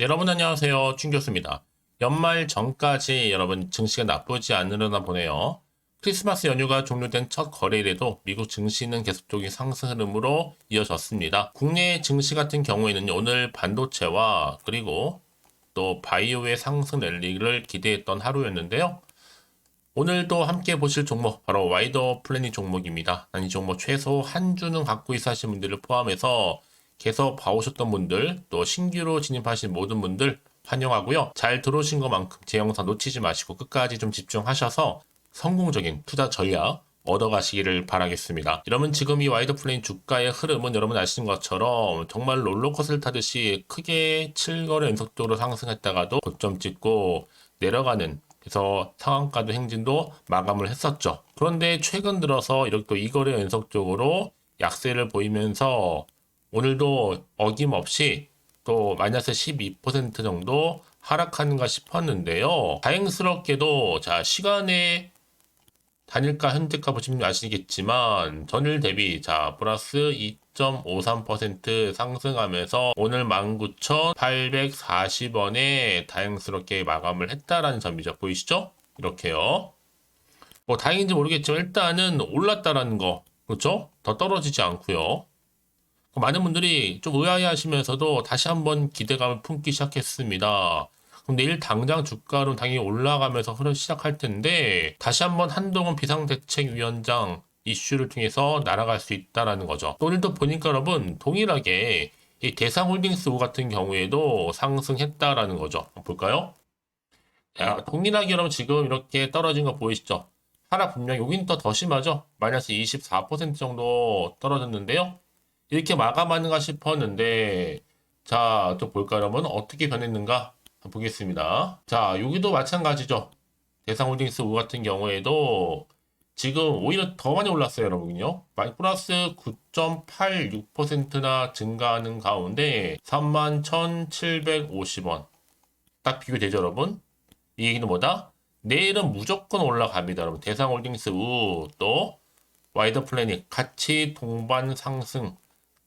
네, 여러분 안녕하세요. 춘 교수입니다. 연말 전까지 여러분 증시가 나쁘지 않으려나 보네요. 크리스마스 연휴가 종료된 첫 거래일에도 미국 증시는 계속적인 상승 흐름으로 이어졌습니다. 국내 증시 같은 경우에는 오늘 반도체와 그리고 또 바이오의 상승 랠리를 기대했던 하루였는데요. 오늘도 함께 보실 종목 바로 와이더 플래닝 종목입니다. 이 종목 최소 한 주는 갖고 있어 하신 분들을 포함해서 계속 봐오셨던 분들 또 신규로 진입하신 모든 분들 환영하고요. 잘 들어오신 것만큼 제 영상 놓치지 마시고 끝까지 좀 집중하셔서 성공적인 투자 전략 얻어가시기를 바라겠습니다. 여러분 지금 이 와이드 플레인 주가의 흐름은 여러분 아시는 것처럼 정말 롤러코스를 타듯이 크게 7거래 연속적으로 상승했다가도 고점 찍고 내려가는 그래서 상한가도 행진도 마감을 했었죠. 그런데 최근 들어서 이렇게 또 2거래 연속적으로 약세를 보이면서 오늘도 어김없이 또 마이너스 12% 정도 하락하는가 싶었는데요. 다행스럽게도 자 시간의 단일가 현재가 보시면 아시겠지만 전일 대비 자 플러스 2.53% 상승하면서 오늘 19,840원에 다행스럽게 마감을 했다라는 점이죠. 보이시죠? 이렇게요. 뭐 다행인지 모르겠지만 일단은 올랐다라는 거 그렇죠? 더 떨어지지 않고요. 많은 분들이 좀 의아해 하시면서도 다시 한번 기대감을 품기 시작했습니다. 그럼 내일 당장 주가는 당연히 올라가면서 흐름 시작할 텐데 다시 한번 한동훈 비상대책위원장 이슈를 통해서 날아갈 수 있다라는 거죠. 또 오늘도 보니까 여러분 동일하게 이 대상홀딩스 같은 경우에도 상승했다라는 거죠. 볼까요? 자, 동일하게 여러분 지금 이렇게 떨어진 거 보이시죠? 하락 분명 여기는 또더 심하죠? 마이너스 24% 정도 떨어졌는데요. 이렇게 마감하는가 싶었는데 자, 또 볼까요, 여러분? 어떻게 변했는가 보겠습니다. 자, 여기도 마찬가지죠. 대상홀딩스 우 같은 경우에도 지금 오히려 더 많이 올랐어요, 여러분요. 플러스 9.86%나 증가하는 가운데 31,750원. 딱 비교되죠, 여러분? 이 얘기는 뭐다? 내일은 무조건 올라갑니다, 여러분. 대상홀딩스 우, 또 와이더 플래닛 같이 동반 상승.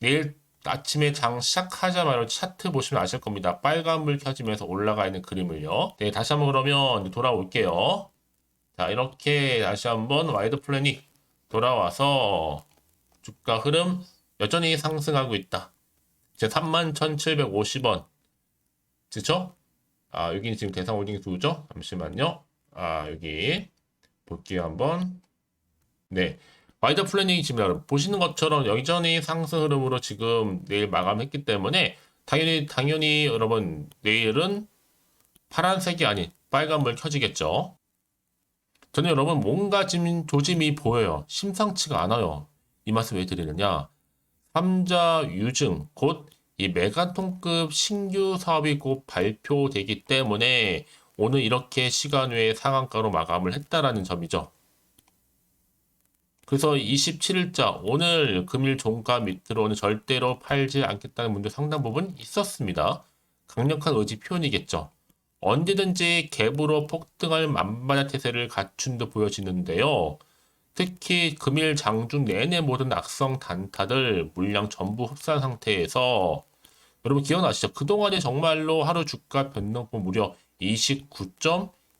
내일 아침에 장 시작하자마자 차트 보시면 아실 겁니다. 빨간불 켜지면서 올라가 있는 그림을요. 네, 다시 한번 그러면 돌아올게요. 자, 이렇게 다시 한번 와이드 플랜이 돌아와서 주가 흐름 여전히 상승하고 있다. 이제 31,750원. 그쵸? 아, 여기는 지금 대상 홀딩 수죠? 잠시만요. 아, 여기 볼게요, 한번. 네. 와이드 플래닝이 지금 여러분 보시는 것처럼 여전히 상승 흐름으로 지금 내일 마감했기 때문에 당연히 당연히 여러분 내일은 파란색이 아닌 빨간불 켜지겠죠. 저는 여러분 뭔가 지금 조짐이 보여요. 심상치가 않아요. 이 말씀 왜 드리느냐? 삼자 유증 곧 이 메가톤급 신규 사업이 곧 발표되기 때문에 오늘 이렇게 시간 외에 상한가로 마감을 했다라는 점이죠. 그래서 27일자 오늘 금일 종가 밑으로는 절대로 팔지 않겠다는 분들 상당 부분 있었습니다. 강력한 의지 표현이겠죠. 언제든지 갭으로 폭등할 만반의 태세를 갖춘 듯 보여지는데요. 특히 금일 장중 내내 모든 악성 단타들 물량 전부 흡수한 상태에서 여러분 기억나시죠? 그동안에 정말로 하루 주가 변동폭 무려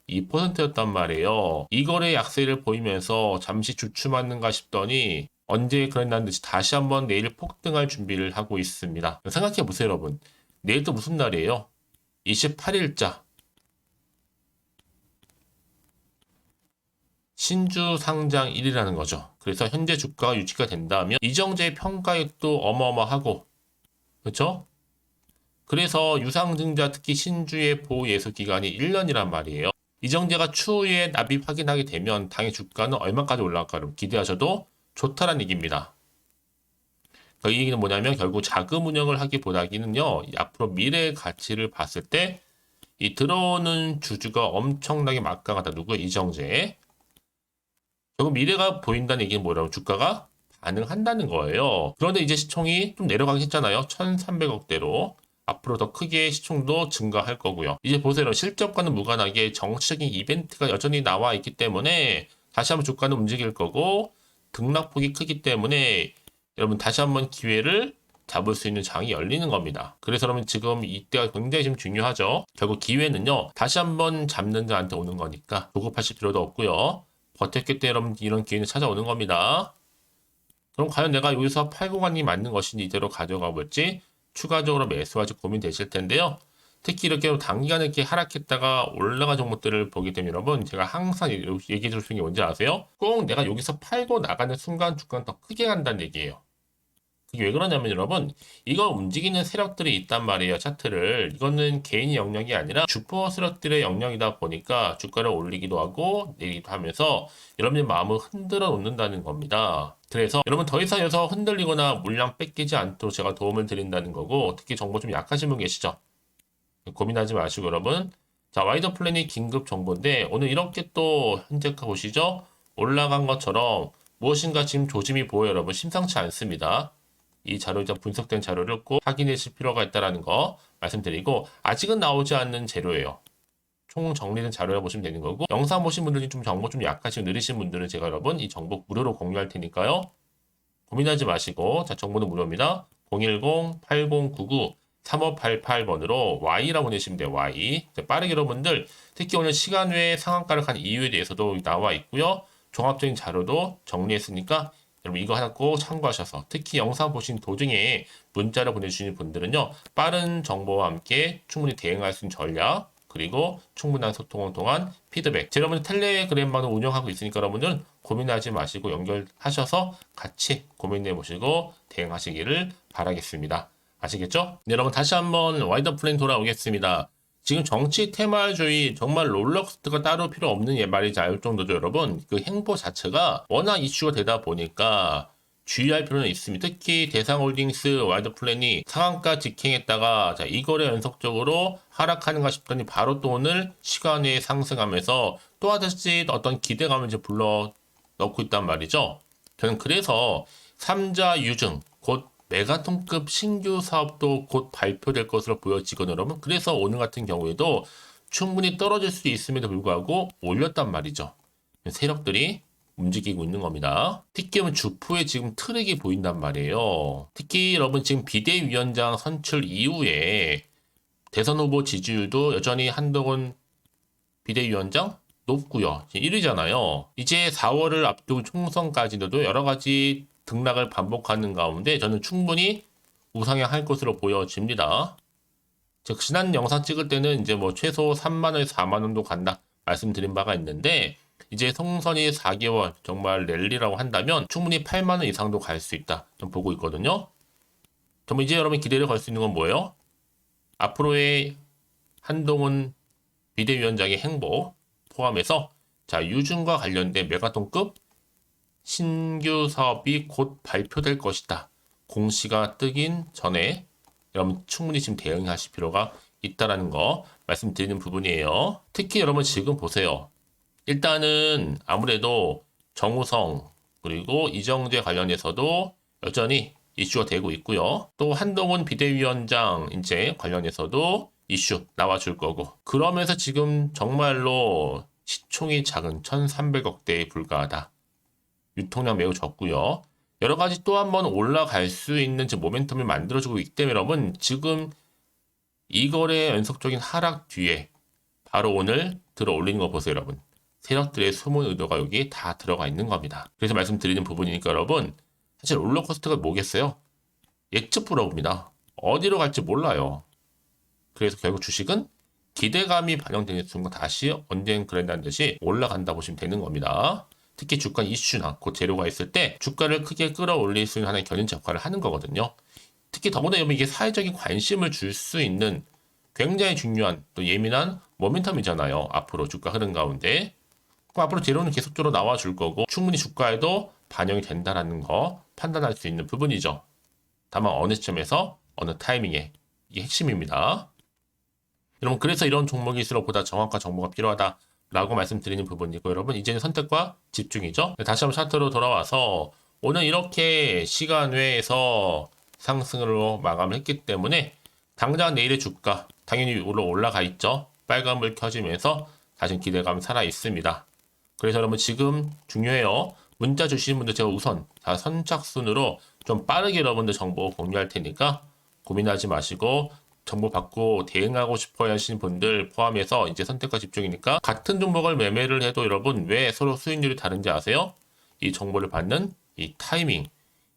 29.2%였단 말이에요. 이 거래 약세를 보이면서 잠시 주춤하는가 싶더니 언제 그랬다는 듯이 다시 한번 내일 폭등할 준비를 하고 있습니다. 생각해 보세요, 여러분. 내일 또 무슨 날이에요? 28일자. 신주 상장 1이라는 거죠. 그래서 현재 주가가 유지가 된다면 이정재 평가액도 어마어마하고 그렇죠? 그래서 유상증자 특히 신주의 보호 예수 기간이 1년이란 말이에요. 이정재가 추후에 납입 확인하게 되면 당의 주가는 얼마까지 올라갈까를 기대하셔도 좋다는 얘기입니다. 이 얘기는 뭐냐면 결국 자금 운영을 하기보다기는요 앞으로 미래의 가치를 봤을 때 이 들어오는 주주가 엄청나게 막강하다 누구 이정재 결국 미래가 보인다는 얘기는 뭐라고 주가가 반응한다는 거예요. 그런데 이제 시총이 좀 내려가긴 했잖아요. 1,300억대로. 앞으로 더 크게 시총도 증가할 거고요. 이제 보세요. 실적과는 무관하게 정치적인 이벤트가 여전히 나와 있기 때문에 다시 한번 주가는 움직일 거고 등락폭이 크기 때문에 여러분 다시 한번 기회를 잡을 수 있는 장이 열리는 겁니다. 그래서 여러분 지금 이때가 굉장히 지금 중요하죠. 결국 기회는요. 다시 한번 잡는 자한테 오는 거니까 조급하실 필요도 없고요. 버텼기 때문에 여러분 이런 기회는 찾아오는 겁니다. 그럼 과연 내가 여기서 팔고관이 맞는 것인지 이대로 가져가 볼지 추가적으로 매수할지 고민되실 텐데요. 특히 이렇게 단기간에 이렇게 하락했다가 올라간 종목들을 보게 되면 여러분 제가 항상 얘기해 줄 수 있는 게 뭔지 아세요? 꼭 내가 여기서 팔고 나가는 순간 주가는 더 크게 간다는 얘기예요. 그게 왜 그러냐면 여러분 이거 움직이는 세력들이 있단 말이에요 차트를 이거는 개인의 영역이 아니라 주포 세력들의 영역이다 보니까 주가를 올리기도 하고 내리기도 하면서 여러분의 마음을 흔들어 놓는다는 겁니다 그래서 여러분 더 이상 여기서 흔들리거나 물량 뺏기지 않도록 제가 도움을 드린다는 거고 특히 정보 좀 약하신 분 계시죠? 고민하지 마시고 여러분. 자 와이더 플랜이 긴급 정보인데 오늘 이렇게 또 현재가 보시죠? 올라간 것처럼 무엇인가 지금 조짐이 보여 여러분. 심상치 않습니다. 이 자료 이제 분석된 자료를 꼭 확인하실 필요가 있다라는 거 말씀드리고 아직은 나오지 않는 재료예요. 총 정리된 자료라 보시면 되는 거고 영상 보신 분들이 좀 정보 좀 약하시고 느리신 분들은 제가 여러분 이 정보 무료로 공유할 테니까요. 고민하지 마시고 자 정보는 무료입니다. 010-8099-3588번으로 Y라고 보내시면 돼요. Y. 자, 빠르게 여러분들 특히 오늘 시간 외에 상한가를 간 이유에 대해서도 나와 있고요. 종합적인 자료도 정리했으니까 여러분 이거 하나 꼭 참고하셔서 특히 영상 보신 도중에 문자를 보내주시는 분들은요 빠른 정보와 함께 충분히 대응할 수 있는 전략 그리고 충분한 소통을 통한 피드백. 제 여러분 텔레그램만을 운영하고 있으니까 여러분들은 고민하지 마시고 연결하셔서 같이 고민해 보시고 대응하시기를 바라겠습니다. 아시겠죠? 네, 여러분 다시 한번 와이더 플랜 돌아오겠습니다. 지금 정치 테마주의 정말 롤러코스터가 따로 필요 없는 예 말이지 알 정도죠 여러분? 그 행보 자체가 워낙 이슈가 되다 보니까 주의할 필요는 있습니다. 특히 대상홀딩스 와이드 플랜이 상한가 직행했다가 자 이거를 연속적으로 하락하는가 싶더니 바로 또 오늘 시간에 상승하면서 또 하듯이 어떤 기대감을 이제 불러 넣고 있단 말이죠. 저는 그래서 삼자 유증 곧 메가톤급 신규 사업도 곧 발표될 것으로 보여지거든요, 여러분. 그래서 오늘 같은 경우에도 충분히 떨어질 수 있음에도 불구하고 올렸단 말이죠. 세력들이 움직이고 있는 겁니다. 는 주포에 지금 트랙이 보인단 말이에요. 특히 여러분 지금 비대위원장 선출 이후에 대선 후보 지지율도 여전히 한동훈 비대위원장 높고요. 1위잖아요. 이제 4월을 앞두고 총선까지도 여러 가지 등락을 반복하는 가운데 저는 충분히 우상향할 것으로 보여집니다. 즉 지난 영상 찍을 때는 이제 뭐 최소 3만 원에서 4만 원도 간다 말씀드린 바가 있는데 이제 송선이 4개월 정말 랠리라고 한다면 충분히 8만 원 이상도 갈 수 있다. 좀 보고 있거든요. 그럼 이제 여러분 기대를 걸 수 있는 건 뭐예요? 앞으로의 한동훈 비대위원장의 행보 포함해서 자 유준과 관련된 메가톤급 신규 사업이 곧 발표될 것이다. 공시가 뜨긴 전에 여러분 충분히 지금 대응하실 필요가 있다라는 거 말씀드리는 부분이에요. 특히 여러분 지금 보세요. 일단은 아무래도 정우성 그리고 이정재 관련해서도 여전히 이슈가 되고 있고요. 또 한동훈 비대위원장 이제 관련해서도 이슈 나와줄 거고 그러면서 지금 정말로 시총이 작은 1,300억대에 불과하다. 유통량 매우 적고요. 여러 가지 또 한번 올라갈 수 있는 모멘텀을 만들어주고 있기 때문에 여러분 지금 이 거래 연속적인 하락 뒤에 바로 오늘 들어 올리는 거 보세요 여러분. 세력들의 숨은 의도가 여기 다 들어가 있는 겁니다. 그래서 말씀드리는 부분이니까 여러분 사실 롤러코스터가 뭐겠어요? 예측 불허입니다. 어디로 갈지 몰라요. 그래서 결국 주식은 기대감이 반영되는 순간 다시 언젠 그랬다는 듯이 올라간다 보시면 되는 겁니다. 특히 주가 이슈나 그 재료가 있을 때 주가를 크게 끌어올릴 수 있는 하나의 견인차 역할을 하는 거거든요. 특히 더구나 여러분 이게 사회적인 관심을 줄 수 있는 굉장히 중요한 또 예민한 모멘텀이잖아요. 앞으로 주가 흐름 가운데. 그럼 앞으로 재료는 계속적으로 나와줄 거고 충분히 주가에도 반영이 된다라는 거 판단할 수 있는 부분이죠. 다만 어느 시점에서 어느 타이밍에 이게 핵심입니다. 여러분 그래서 이런 종목일수록 보다 정확한 정보가 필요하다. 라고 말씀드리는 부분이고 여러분 이제는 선택과 집중이죠. 다시 한번 차트로 돌아와서 오늘 이렇게 시간 외에서 상승으로 마감을 했기 때문에 당장 내일의 주가 당연히 위로 올라가 있죠. 빨간불 켜지면서 다시 기대감 살아 있습니다. 그래서 여러분 지금 중요해요. 문자 주시는 분들 제가 우선 다 선착순으로 좀 빠르게 여러분들 정보 공유할 테니까 고민하지 마시고 정보 받고 대응하고 싶어 하시는 분들 포함해서 이제 선택과 집중이니까 같은 종목을 매매를 해도 여러분 왜 서로 수익률이 다른지 아세요? 이 정보를 받는 이 타이밍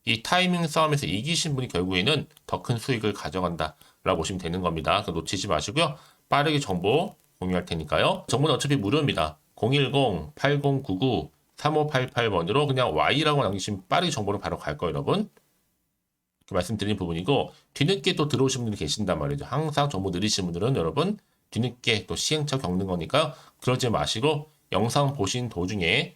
이 타이밍 싸움에서 이기신 분이 결국에는 더 큰 수익을 가져간다 라고 보시면 되는 겁니다. 놓치지 마시고요. 빠르게 정보 공유할 테니까요. 정보는 어차피 무료입니다. 010-8099-3588번으로 그냥 Y라고 남기시면 빠르게 정보를 바로 갈 거예요, 여러분. 이렇게 말씀드린 부분이고 뒤늦게 또 들어오신 분들이 계신단 말이죠. 항상 정보 느리신 분들은 여러분 뒤늦게 또 시행착 겪는 거니까 그러지 마시고 영상 보신 도중에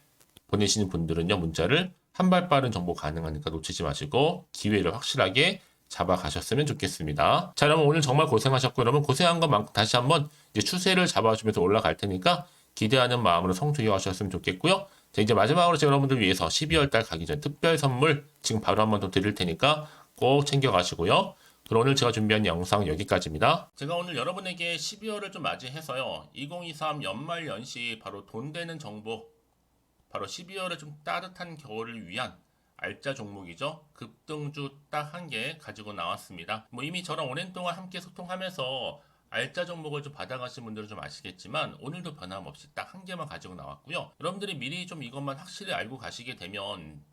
보내시는 분들은요 문자를 한 발 빠른 정보 가능하니까 놓치지 마시고 기회를 확실하게 잡아가셨으면 좋겠습니다. 자, 여러분 오늘 정말 고생하셨고 여러분 고생한 것만큼 다시 한번 이제 추세를 잡아주면서 올라갈 테니까 기대하는 마음으로 성투기하셨으면 좋겠고요. 자, 이제 마지막으로 제가 여러분들 위해서 12월 달 가기 전 특별 선물 지금 바로 한번 더 드릴 테니까 꼭 챙겨가시고요. 그럼 오늘 제가 준비한 영상 여기까지입니다. 제가 오늘 여러분에게 12월을 좀 맞이해서요. 2023 연말 연시 바로 돈 되는 정보 바로 12월에 좀 따뜻한 겨울을 위한 알짜 종목이죠. 급등주 딱 한 개 가지고 나왔습니다. 뭐 이미 저랑 오랜 동안 함께 소통하면서 알짜 종목을 좀 받아가신 분들은 좀 아시겠지만 오늘도 변함없이 딱 한 개만 가지고 나왔고요. 여러분들이 미리 좀 이것만 확실히 알고 가시게 되면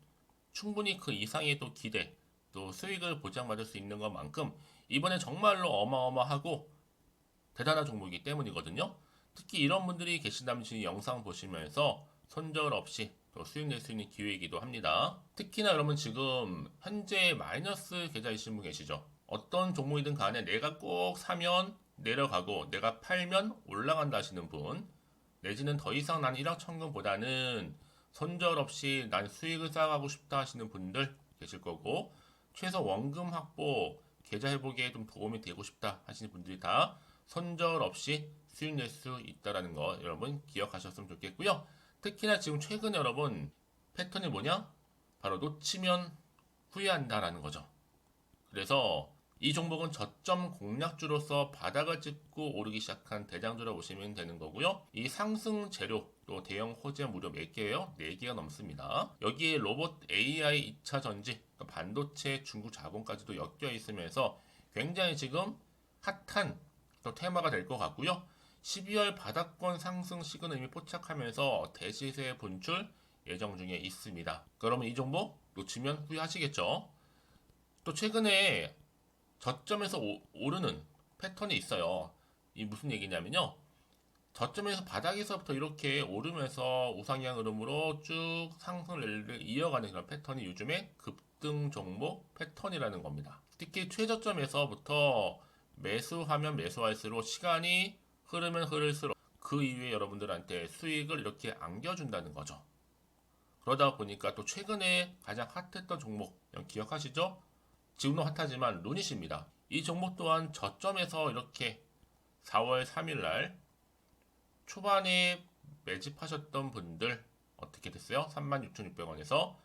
충분히 그 이상의 또 기대 또 수익을 보장받을 수 있는 것만큼 이번에 정말로 어마어마하고 대단한 종목이기 때문이거든요. 특히 이런 분들이 계신다면 지금 영상 보시면서 손절 없이 또 수익 낼 수 있는 기회이기도 합니다. 특히나 여러분 지금 현재 마이너스 계좌이신 분 계시죠? 어떤 종목이든 간에 내가 꼭 사면 내려가고 내가 팔면 올라간다 하시는 분 내지는 더 이상 난 1억 천금보다는 손절 없이 난 수익을 쌓아가고 싶다 하시는 분들 계실 거고 최소 원금 확보 계좌 회복에 좀 도움이 되고 싶다 하시는 분들이 다 손절 없이 수익 낼 수 있다라는 거 여러분 기억하셨으면 좋겠고요. 특히나 지금 최근 여러분 패턴이 뭐냐? 바로 놓치면 후회한다라는 거죠. 그래서 이 종목은 저점 공략주로서 바닥을 찍고 오르기 시작한 대장주라고 보시면 되는 거고요. 이 상승 재료 또 대형 호재 무려 몇 개예요? 4개가 넘습니다. 여기에 로봇 AI 2차 전지, 그러니까 반도체 중국 자본까지도 엮여 있으면서 굉장히 지금 핫한 또 테마가 될 것 같고요. 12월 바닥권 상승 시그널 이미 포착하면서 대시세 분출 예정 중에 있습니다. 그러면 이 종목 놓치면 후회하시겠죠? 또 최근에 저점에서 오, 오르는 패턴이 있어요. 이 무슨 얘기냐면요. 저점에서 바닥에서부터 이렇게 오르면서 우상향 흐름으로 쭉 상승을 이어가는 그런 패턴이 요즘에 급등 종목 패턴이라는 겁니다. 특히 최저점에서부터 매수하면 매수할수록 시간이 흐르면 흐를수록 그 이후에 여러분들한테 수익을 이렇게 안겨준다는 거죠. 그러다 보니까 또 최근에 가장 핫했던 종목 기억하시죠? 지금도 핫하지만 루닛입니다. 이 종목 또한 저점에서 이렇게 4월 3일 날 초반에 매집하셨던 분들 어떻게 됐어요? 36,600원에서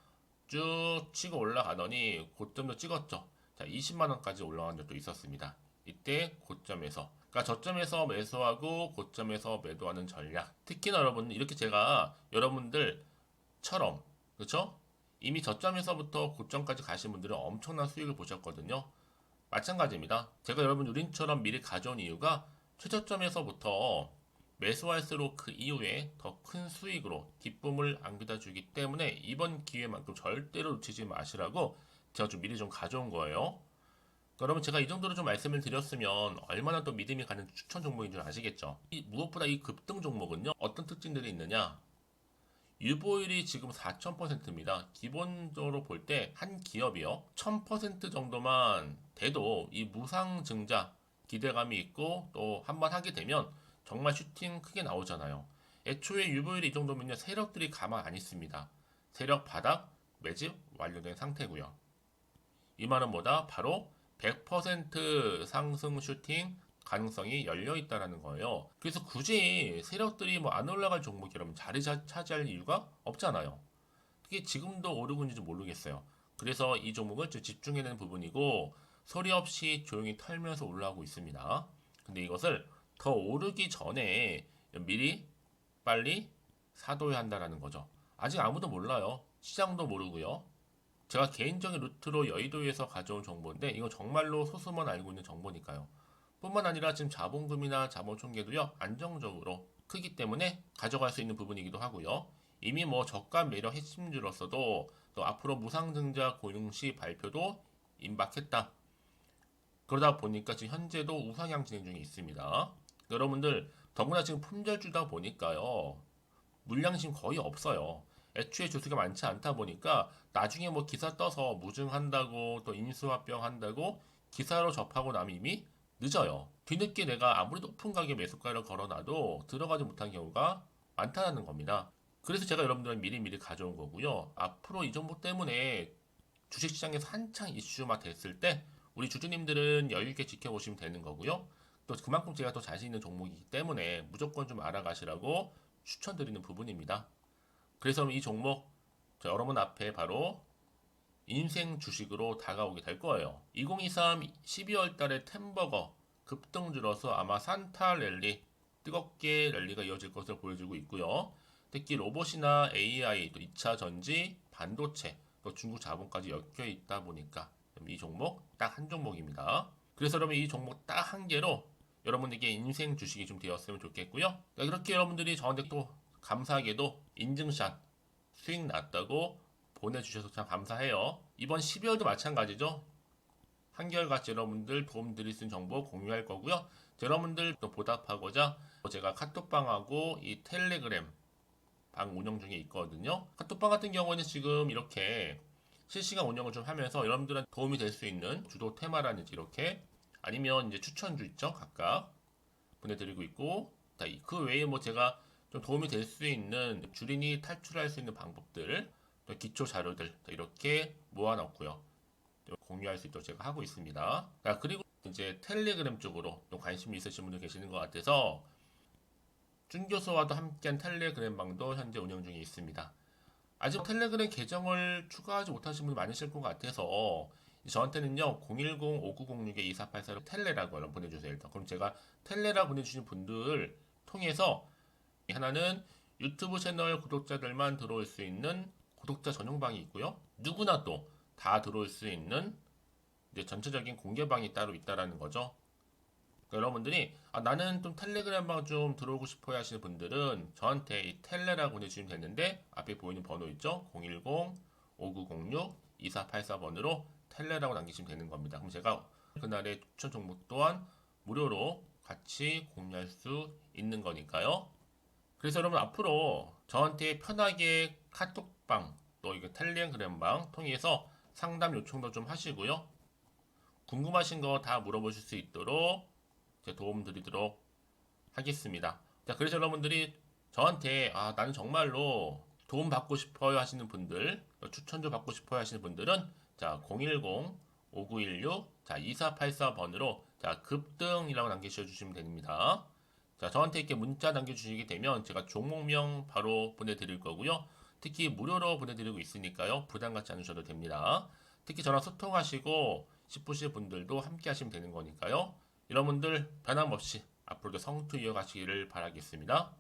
쭉 치고 올라가더니 고점도 찍었죠. 자, 20만 원까지 올라간 적도 있었습니다. 이때 고점에서 그러니까 저점에서 매수하고 고점에서 매도하는 전략. 특히나 여러분 이렇게 제가 여러분들처럼 그렇죠? 이미 저점에서부터 고점까지 가신 분들은 엄청난 수익을 보셨거든요. 마찬가지입니다. 제가 여러분 우린처럼 미리 가져온 이유가 최저점에서부터 매수할수록 그 이후에 더 큰 수익으로 기쁨을 안겨다 주기 때문에 이번 기회만큼 절대로 놓치지 마시라고 제가 좀 미리 좀 가져온 거예요. 그러면 제가 이 정도로 좀 말씀을 드렸으면 얼마나 또 믿음이 가는 추천 종목인 줄 아시겠죠? 이, 무엇보다 이 급등 종목은요 어떤 특징들이 있느냐? 유보율이 지금 4,000%입니다. 기본적으로 볼 때 한 기업이요 1,000% 정도만 돼도 이 무상 증자 기대감이 있고 또 한 번 하게 되면 정말 슈팅 크게 나오잖아요. 애초에 유보율이 이 정도면요 세력들이 가만 안 있습니다. 세력 바닥 매집 완료된 상태고요. 이 말은 뭐다? 바로 100% 상승 슈팅 가능성이 열려 있다라는 거예요. 그래서 굳이 세력들이 뭐 안 올라갈 종목이 라면 자리 차지할 이유가 없잖아요. 이게 지금도 오르고 있는지 모르겠어요. 그래서 이 집중해야 되는 부분이고 소리 없이 조용히 털면서 올라오고 있습니다. 근데 이것을 더 오르기 전에 미리 빨리 사둬야 한다라는 거죠. 아직 아무도 몰라요. 시장도 모르고요. 제가 개인적인 루트로 여의도에서 가져온 정보인데 이거 정말로 소수만 알고 있는 정보니까요. 뿐만 아니라 지금 자본금이나 자본 총계도요 안정적으로 크기 때문에 가져갈 수 있는 부분이기도 하고요. 이미 뭐 저가 매력 핵심주로서도 또 앞으로 무상증자 고용시 발표도 임박했다. 그러다 보니까 지금 현재도 우상향 진행 중에 있습니다. 여러분들 더구나 지금 품절주다 보니까요 물량 지금 거의 없어요. 애초에 주수가 많지 않다 보니까 나중에 뭐 기사 떠서 무증한다고 또 인수합병 한다고 기사로 접하고 나면 이미 늦어요. 뒤늦게 내가 아무리 높은 가격 매수가를 걸어놔도 들어가지 못한 경우가 많다는 겁니다. 그래서 제가 여러분들은 미리미리 가져온 거고요. 앞으로 이 정보 때문에 주식시장에서 한창 이슈가 됐을 때 우리 주주님들은 여유있게 지켜보시면 되는 거고요. 또 그만큼 제가 더 자신 있는 종목이기 때문에 무조건 좀 알아가시라고 추천드리는 부분입니다. 그래서 이 종목 저 여러분 앞에 바로 인생 주식으로 다가오게 될 거예요. 2023 12월 달에 템버거 급등주로서 아마 산타 랠리 뜨겁게 랠리가 이어질 것을 보여주고 있고요. 특히 로봇이나 AI, 또 2차 전지, 반도체, 또 중국 자본까지 엮여 있다 보니까 이 종목 딱 한 종목입니다. 그래서 여러분 이 종목 딱 한 개로 여러분에게 인생 주식이 좀 되었으면 좋겠고요. 이렇게 여러분들이 저한테 또 감사하게도 인증샷 수익 났다고 보내주셔서 참 감사해요. 이번 12월도 마찬가지죠. 한결같이 여러분들 도움 드릴 수 있는 정보 공유할 거고요. 여러분들 또 보답하고자 제가 카톡방하고 이 텔레그램 방 운영 중에 있거든요. 카톡방 같은 경우는 지금 이렇게 실시간 운영을 좀 하면서 여러분들한테 도움이 될 수 있는 주도 테마라든지 이렇게 아니면 이제 추천주 있죠. 각각 보내드리고 있고 그 외에 뭐 제가 좀 도움이 될 수 있는 주린이 탈출할 수 있는 방법들 또 기초 자료들 이렇게 모아놨고요. 또 공유할 수 있도록 제가 하고 있습니다. 자, 그리고 이제 텔레그램 쪽으로 좀 관심이 있으신 분들 계시는 것 같아서 준 교수와도 함께한 텔레그램 방도 현재 운영 중에 있습니다. 아직 텔레그램 계정을 추가하지 못하신 분이 많으실 것 같아서 저한테는요 010-5906-2484로 텔레라고 보내주세요 일단 그럼 제가 텔레라 보내주신 분들 통해서 하나는 유튜브 채널 구독자들만 들어올 수 있는 구독자 전용방이 있고요 누구나 또 다 들어올 수 있는 이제 전체적인 공개방이 따로 있다라는 거죠 그러니까 여러분들이 아, 나는 좀 텔레그램 방좀 들어오고 싶어야 하시는 분들은 저한테 이 텔레라고 보내주시면 되는데 앞에 보이는 번호 있죠 010-5906-2484번으로 텔레라고 남기시면 되는 겁니다. 그럼 제가 그날의 추천 종목 또한 무료로 같이 공유할 수 있는 거니까요. 그래서 여러분 앞으로 저한테 편하게 카톡 방 또 이거 텔레그램 방 통해서 상담 요청도 좀 하시고요. 궁금하신 거 다 물어보실 수 있도록 제 도움 드리도록 하겠습니다. 자, 그래서 여러분들이 저한테 아, 나는 정말로 도움 받고 싶어요 하시는 분들, 또 추천도 받고 싶어요 하시는 분들은 자, 010 5916 자, 2484번으로 자, 급등이라고 남겨 주시면 됩니다. 자, 저한테 이렇게 문자 남겨 주시게 되면 제가 종목명 바로 보내 드릴 거고요. 특히 무료로 보내드리고 있으니까요. 부담 갖지 않으셔도 됩니다. 특히 저랑 소통하시고 싶으신 분들도 함께 하시면 되는 거니까요. 여러분들 변함없이 앞으로도 성투 이어가시기를 바라겠습니다.